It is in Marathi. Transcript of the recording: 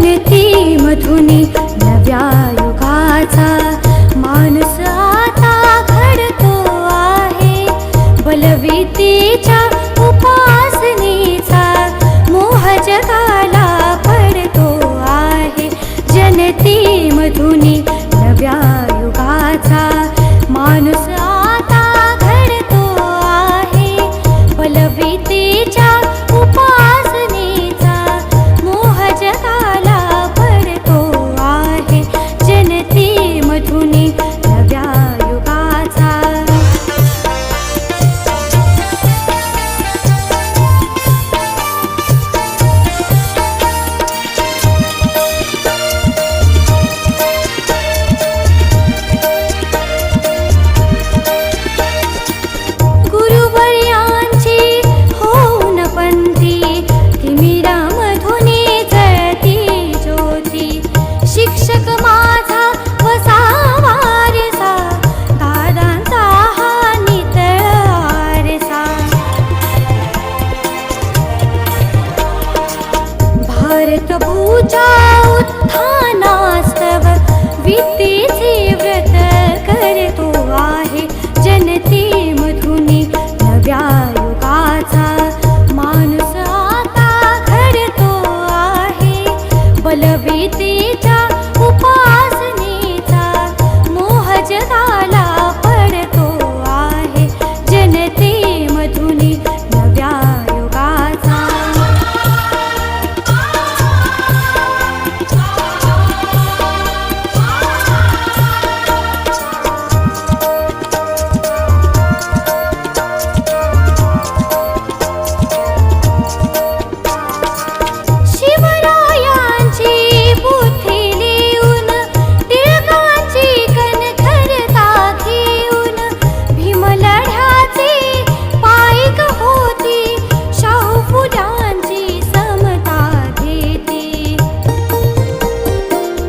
बनती मधुनी नव्या युगाचा. माणूस आता घडतो आहे. बलवीतीच्या उपाय तुमच्या उत्थानास्तव वितीचे व्रत करतो आहे. जनतेमधून नव्या युगाचा माणूस आता घडतो आहे. बलविते